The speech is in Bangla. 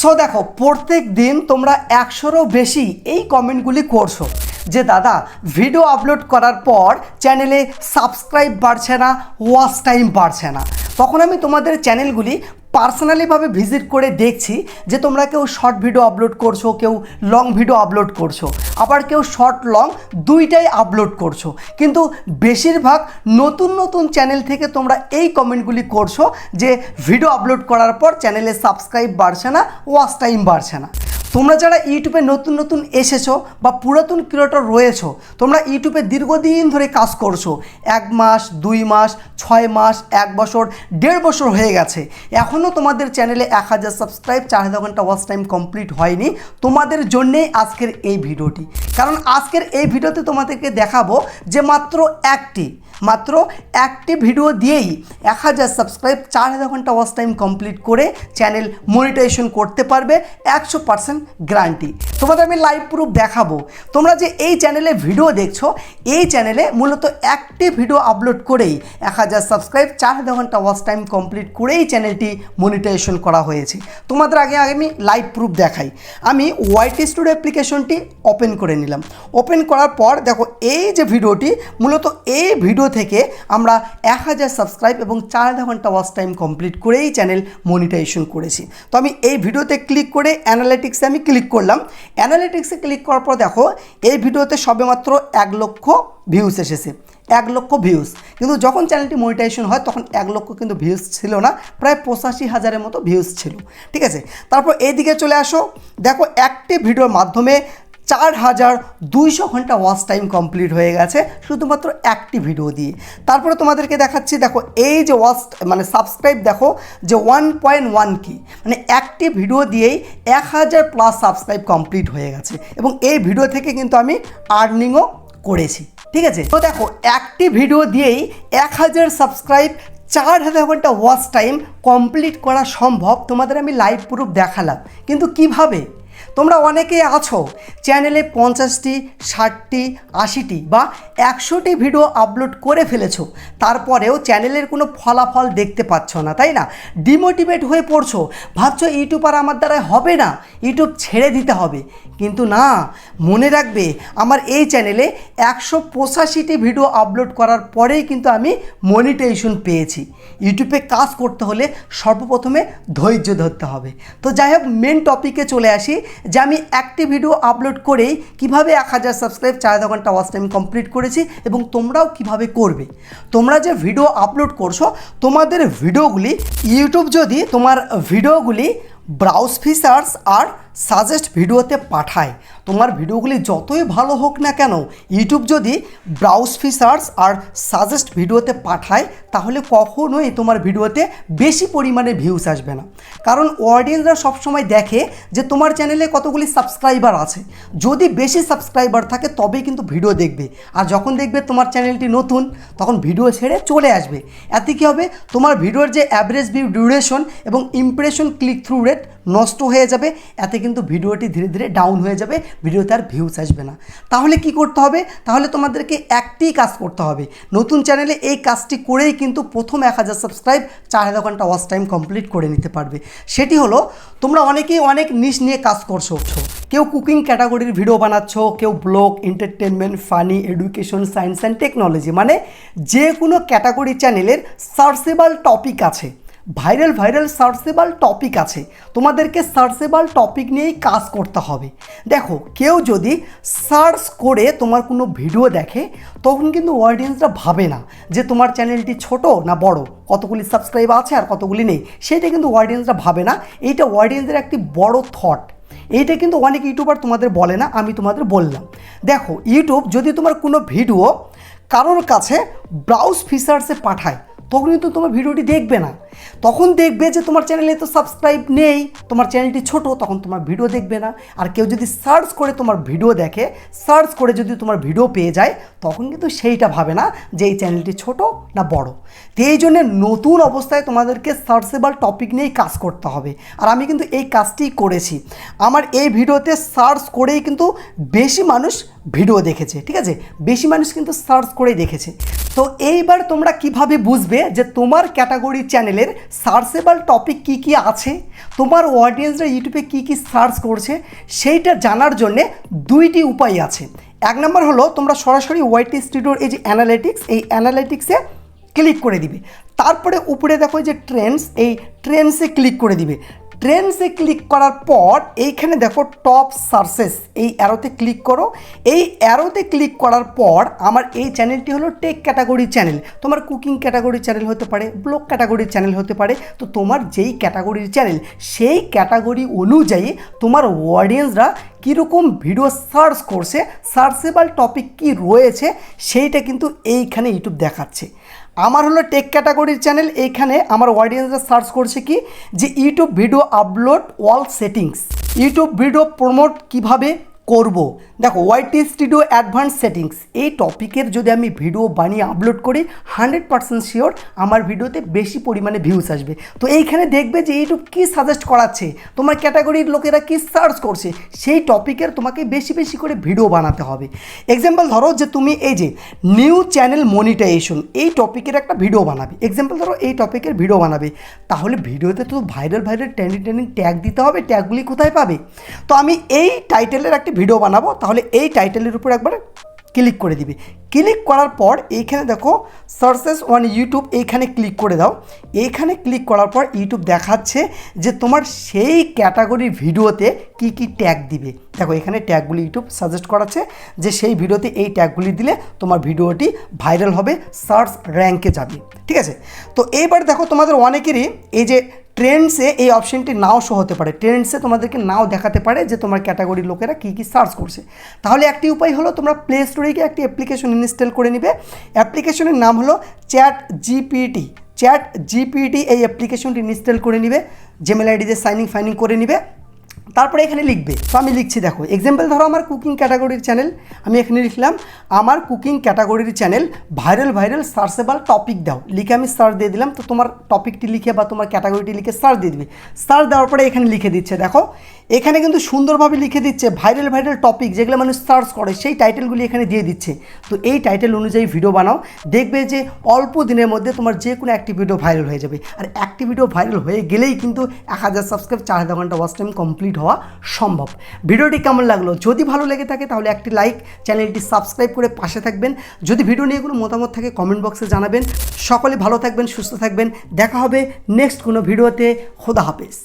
সো দেখো প্রত্যেক দিন তোমরা একশোরও বেশি এই কমেন্টগুলি করছ। যে দাদা ভিডিও আপলোড করার পর চ্যানেলে সাবস্ক্রাইব বাড়ছে না ওয়াচ টাইম বাড়ছে না। তখন আমি তোমাদের চ্যানেলগুলি পার্সোনালিভাবে ভিজিট করে দেখছি যে তোমরা কেউ শর্ট ভিডিও আপলোড করছ, কেউ লং ভিডিও আপলোড করছ, আবার কেউ শর্ট লং দুইটাই আপলোড করছ। কিন্তু বেশিরভাগ নতুন নতুন চ্যানেল থেকে তোমরা এই কমেন্টগুলি করছ যে ভিডিও আপলোড করার পর চ্যানেলে সাবস্ক্রাইব বাড়ছে না ওয়াচ টাইম বাড়ছে না। তোমরা যারা ইউটিউবে নতুন নতুন এসেছ বা পুরাতন ক্রিয়েটর রয়েছো, তোমরা ইউটিউবে দীর্ঘদিন ধরে কাজ করছ। এক মাস, দুই মাস, ছয় মাস, এক বছর, দেড় বছর হয়ে গেছে। এখনও তোমাদের চ্যানেলে এক হাজার সাবস্ক্রাইব চার হাজার ঘণ্টা ওয়াচ টাইম কমপ্লিট হয়নি। তোমাদের জন্যেই আজকের এই ভিডিওটি। কারণ আজকের এই ভিডিওতে তোমাদেরকে দেখাবো যে মাত্র একটি মাত্র একটি ভিডিও দিয়েই এক হাজার সাবস্ক্রাইব চার হাজার ঘণ্টা ওয়াচ টাইম কমপ্লিট করে চ্যানেল মনিটাইজেশন করতে পারবে। একশো পার্সেন্ট গ্যারান্টি। তোমাদের আমি লাইভ প্রুফ দেখাবো। তোমরা যে এই চ্যানেলে ভিডিও দেখছ, এই চ্যানেলে মূলত একটি ভিডিও আপলোড করেই এক হাজার সাবস্ক্রাইব চার হাজার ঘণ্টা ওয়াচ টাইম কমপ্লিট করেই চ্যানেলটি মনিটাইজেশন করা হয়েছে। তোমাদের আগে আগে আমি লাইভ প্রুফ দেখাই। আমি ওয়াইটি স্টুডিও অ্যাপ্লিকেশনটি ওপেন করে নিলাম। ওপেন করার পর দেখো, এই যে ভিডিওটি মূলত এই ভিডিও থেকে আমরা এক হাজার সাবস্ক্রাইব এবং চার হাজার ঘণ্টা ওয়াচ টাইম কমপ্লিট করেই চ্যানেল মনিটাইজেশন করেছি। তো আমি এই ভিডিওতে ক্লিক করে অ্যানালিটিক্সে আমি ক্লিক করলাম। অ্যানালিটিক্সে ক্লিক করার পর দেখো, এই ভিডিওতে সবেমাত্র এক লক্ষ ভিউজ এসেছে। এক লক্ষ ভিউজ কিন্তু যখন চ্যানেলটি মনিটাইজেশন হয়, তখন এক লক্ষ কিন্তু ভিউজ ছিল না, প্রায় পঁচাশি হাজারের মতো ভিউজ ছিল। ঠিক আছে? তারপর এইদিকে চলে আসো। দেখো, একটি ভিডিওর মাধ্যমে চার হাজার দুইশো ঘণ্টা ওয়াচ টাইম কমপ্লিট হয়ে গেছে শুধুমাত্র একটি ভিডিও দিয়ে। তারপরে তোমাদেরকে দেখাচ্ছি, দেখো, এই যে ওয়াচ মানে সাবস্ক্রাইব দেখো যে ওয়ান পয়েন্ট ওয়ান কি মানে একটি ভিডিও দিয়েই এক হাজার প্লাস সাবস্ক্রাইব কমপ্লিট হয়ে গেছে এবং এই ভিডিও থেকে কিন্তু আমি আর্নিংও করেছি, ঠিক আছে? তো দেখো, একটি ভিডিও দিয়েই এক হাজার সাবস্ক্রাইব চার হাজার ঘণ্টা ওয়াচ টাইম কমপ্লিট করা সম্ভব, তোমাদের আমি লাইভ প্রুফ দেখালাম। কিন্তু কীভাবে? তোমরা অনেকেই আছো চ্যানেলে পঞ্চাশটি, ষাটটি, আশিটি বা একশোটি ভিডিও আপলোড করে ফেলেছো। তারপরেও চ্যানেলের কোনো ফলাফল দেখতে পাচ্ছ না, তাই না? ডিমোটিভেট হয়ে পড়ছো। ভাবছ ইউটিউব আর আমার দ্বারা হবে না? ইউটিউব ছেড়ে দিতে হবে। কিন্তু না, মনে রাখবে আমার এই চ্যানেলে একশো পঁচাশিটি ভিডিও আপলোড করার পরেই কিন্তু আমি মনিটাইজেশন পেয়েছি। ইউটিউবে কাজ করতে হলে সর্বপ্রথমে ধৈর্য ধরতে হবে। তো যাই হোক মেন টপিকে চলে আসি। যে আমি একটি ভিডিও আপলোড করেই কীভাবে এক হাজার সাবস্ক্রাইব চার ঘণ্টা ওয়াচ টাইম কমপ্লিট করেছি এবং তোমরাও কীভাবে করবে। তোমরা যে ভিডিও আপলোড করছ, তোমাদের ভিডিওগুলি ইউটিউব যদি তোমার ভিডিওগুলি ব্রাউজ ফিচার্স আর সাজেস্ট ভিডিওতে পাঠায়। তোমার ভিডিওগুলি যতই ভালো হোক না কেন ইউটিউব যদি ব্রাউজ ফিচার্স আর সাজেস্ট ভিডিওতে পাঠায়, তাহলে কখনোই তোমার ভিডিওতে বেশি পরিমাণে ভিউস আসবে না। কারণ অডিয়েন্সরা সবসময় দেখে যে তোমার চ্যানেলে কতগুলি সাবস্ক্রাইবার আছে। যদি বেশি সাবস্ক্রাইবার থাকে, তবেই কিন্তু ভিডিও দেখবে। আর যখন দেখবে তোমার চ্যানেলটি নতুন, তখন ভিডিও ছেড়ে চলে আসবে। এতে কী হবে? তোমার ভিডিওর যে অ্যাভারেজ ভিউ ডিউরেশন এবং ইমপ্রেশন ক্লিক থ্রু রেট নষ্ট হয়ে যাবে। এতে কিন্তু ভিডিওটি ধীরে ধীরে ডাউন হয়ে যাবে, ভিডিওতে আর ভিউস আসবে না। তাহলে কি করতে হবে? তাহলে তোমাদেরকে একটি কাজ করতে হবে। নতুন চ্যানেলে এই কাজটি করেই কিন্তু প্রথম এক হাজার সাবস্ক্রাইব চার হাজার ঘণ্টা ওয়াচ টাইম কমপ্লিট করে নিতে পারবে। সেটি হলো, তোমরা অনেকেই অনেক নিশ নিয়ে কাজ করছ। কেউ কুকিং ক্যাটাগরির ভিডিও বানাচ্ছ, কেউ blog entertainment funny education science and technology মানে যে কোনো ক্যাটাগরি চ্যানেলের সার্চেবল টপিক আছে। ভাইরাল ভাইরাল সার্চেবল টপিক আছে। তোমাদেরকে সার্চেবল টপিক নিয়েই কাজ করতে হবে। দেখো, কেউ যদি সার্চ করে তোমার কোনো ভিডিও দেখে, তখন কিন্তু অডিয়েন্সরা ভাবে না যে তোমার চ্যানেলটি ছোট না বড়, কতগুলি সাবস্ক্রাইব আছে আর কতগুলি নেই। সেটা কিন্তু অডিয়েন্সরা ভাবে না। এইটা অডিয়েন্সের একটি বড় থট এইটা কিন্তু অনেক ইউটিউবার তোমাদের বলে না, আমি তোমাদের বললাম। দেখো ইউটিউব যদি তোমার কোনো ভিডিও কারোর কাছে ব্রাউজ ফিচার্সে পাঠায় তখন কিন্তু তোমার ভিডিওটি দেখবে না। তখন দেখবে যে তোমার চ্যানেলে তো সাবস্ক্রাইব নেই, তোমার চ্যানেলটি ছোট, তখন তোমার ভিডিও দেখবে না। আর কেউ যদি সার্চ করে তোমার ভিডিও দেখে সার্চ করে যদি তোমার ভিডিও পেয়ে যায়, তখন কিন্তু সেইটা ভাবে না যে এই চ্যানেলটি ছোট না বড়। তো এই জন্যে নতুন অবস্থায় তোমাদেরকে সার্চেবল টপিক নিয়েই কাজ করতে হবে। আর আমি কিন্তু এই কাজটি করেছি। আমার এই ভিডিওতে সার্চ করেই কিন্তু বেশি মানুষ ভিডিও দেখেছে, ঠিক আছে? বেশি মানুষ কিন্তু সার্চ করেই দেখেছে। তো এইবার তোমরা কীভাবে বুঝবে যে তোমার ক্যাটাগরি চ্যানেলের সার্চেবল টপিক কি কি আছে? তোমার অডিয়েন্সরা ইউটিউবে কি কি সার্চ করছে? সেইটা জানার জন্যে দুইটি উপায় আছে। এক নম্বর হলো, তোমরা সরাসরি ওয়াইটি স্টুডিওর এই যে অ্যানালিটিক্স এই অ্যানালিটিক্সে ক্লিক করে দিবে। তারপরে উপরে দেখো যে ট্রেন্ডস এই ট্রেন্ডসে ক্লিক করে দিবে। ট্রেন্ডসে ক্লিক করার পর, এইখানে দেখো টপ সার্চেস এই অ্যারোতে ক্লিক করো। এই অ্যারোতে ক্লিক করার পর, আমার এই চ্যানেলটি হলো টেক ক্যাটাগরি চ্যানেল তোমার কুকিং ক্যাটাগরি চ্যানেল হতে পারে ব্লগ ক্যাটাগরির চ্যানেল হতে পারে। তো তোমার যেই ক্যাটাগরির চ্যানেল সেই ক্যাটাগরি অনুযায়ী তোমার অডিয়েন্সরা কীরকম ভিডিও সার্চ করছে সার্চেবল টপিক কি রয়েছে, সেইটা কিন্তু এইখানে ইউটিউব দেখাচ্ছে। আমার হলো টেক ক্যাটাগরির চ্যানেল এইখানে আমার অডিয়েন্সরা সার্চ করছে কি? যে ইউটিউব ভিডিও আপলোড ওয়াল সেটিংস ইউটিউব ভিডিও প্রমোট কীভাবে করব। দেখো ওয়াইটি স্টুডিও অ্যাডভান্স সেটিংস এই টপিকের যদি আমি ভিডিও বানিয়ে আপলোড করি হান্ড্রেড পার্সেন্ট শিওর আমার ভিডিওতে বেশি পরিমাণে ভিউজ আসবে। তো এইখানে দেখবে যে ইউটিউব কী সাজেস্ট করাচ্ছে, তোমার ক্যাটাগরির লোকেরা কী সার্চ করছে, সেই টপিকের তোমাকে বেশি বেশি করে ভিডিও বানাতে হবে। এক্সাম্পল ধরো যে তুমি এই যে নিউ চ্যানেল মনিটাইজেশন এই টপিকের একটা ভিডিও বানাবে। এক্সাম্পল ধরো এই টপিকের ভিডিও বানাবে। তাহলে ভিডিওতে তো viral viral trending trending tag দিতে হবে ট্যাগগুলি কোথায় পাবে? তো আমি এই টাইটেলের একটা ভিডিও বানাবো, তাহলে এই টাইটেলের উপর একবার ক্লিক করে দিবে। ক্লিক করার পর এইখানে দেখো সার্চেস অন ইউটিউব এইখানে ক্লিক করে দাও। এইখানে ক্লিক করার পর ইউটিউব দেখাচ্ছে যে তোমার সেই ক্যাটাগরির ভিডিওতে কি কি ট্যাগ দিবে। দেখো, এখানে ট্যাগগুলি ইউটিউব সাজেস্ট করাচ্ছে যে সেই ভিডিওতে এই ট্যাগগুলি দিলে তোমার ভিডিওটি ভাইরাল হবে সার্চ র্যাঙ্কে যাবে। ঠিক আছে? তো এইবার দেখো, তোমাদের অনেকেরই এই যে ট্রেন্ডসে এই অপশনটি নাও শো হতে পারে। ট্রেন্ডসে তোমাদেরকে নাও দেখাতে পারে যে তোমার ক্যাটাগরির লোকেরা কী কী সার্চ করছে। তাহলে একটি উপায় হলো, তোমরা প্লে স্টোরে গিয়ে একটি অ্যাপ্লিকেশন ইনস্টল করে নিবে। অ্যাপ্লিকেশনের নাম হলো চ্যাট জিপিটি চ্যাট জিপিটি এই অ্যাপ্লিকেশনটি ইনস্টল করে নিবে। জিমেল আইডিতে সাইনিং ফাইনিং করে নিবে। তারপরে এখানে লিখবে। তো আমি লিখছি, দেখো এক্সাম্পল ধরো আমার কুকিং ক্যাটাগরির চ্যানেল আমি এখানে লিখলাম, আমার কুকিং ক্যাটাগরির channel viral viral searchable topic দাও। লিখে আমি সার্চ দিয়ে দিলাম, তো তোমার টপিকটি লিখে বা তোমার ক্যাটাগরিটি লিখে সার্চ দিয়ে দিবে। সার্চ দেওয়ার পরে এখানে লিখে দিচ্ছে, দেখো, এখানে কিন্তু সুন্দরভাবে লিখে দিচ্ছে ভাইরাল ভাইরাল টপিক যেগুলো মানুষ সার্চ করে, সেই টাইটেলগুলি এখানে দিয়ে দিচ্ছে। তো এই টাইটেল অনুযায়ী ভিডিও বানাও, দেখবে যে অল্প দিনের মধ্যে তোমার যে কোনো একটি ভিডিও ভাইরাল হয়ে যাবে। আর একটি ভিডিও ভাইরাল হয়ে গেলেই কিন্তু এক হাজার সাবস্ক্রাইব চার হাজার ঘণ্টা ওয়াচ টাইম কমপ্লিট হওয়া সম্ভব। ভিডিওটি কেমন লাগল? যদি ভালো লেগে থাকে, তাহলে একটি লাইক চ্যানেলটি সাবস্ক্রাইব করে পাশে থাকবেন। যদি ভিডিও নিয়ে কোনো মতামত থাকে কমেন্ট বক্সে জানাবেন। সকলে ভালো থাকবেন, সুস্থ থাকবেন। দেখা হবে নেক্সট কোনো ভিডিওতে। খোদা হাফেজ।